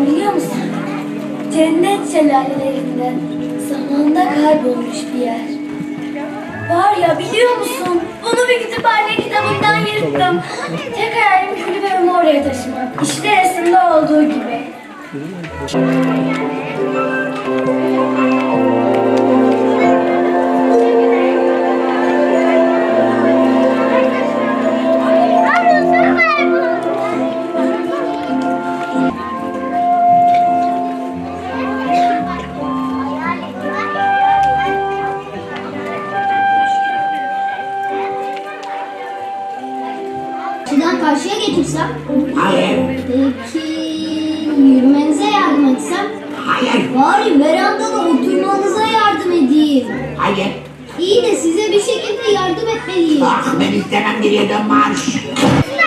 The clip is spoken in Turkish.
Biliyor musun? Cennet şelalelerinde zamanda kaybolmuş bir yer. Var ya biliyor musun? Bunu bir kütüphane kitabından yırttım. Tek hayalim kulübemi oraya taşımak. İşte resimde olduğu gibi. Şuradan karşıya getirsem, Hayır, peki yürümenize yardım etsem, hayır, bari verandada oturmanıza yardım edeyim. hayır. İyi de size bir şekilde yardım etmeliyim. Ah ben istemem geriye dön marş.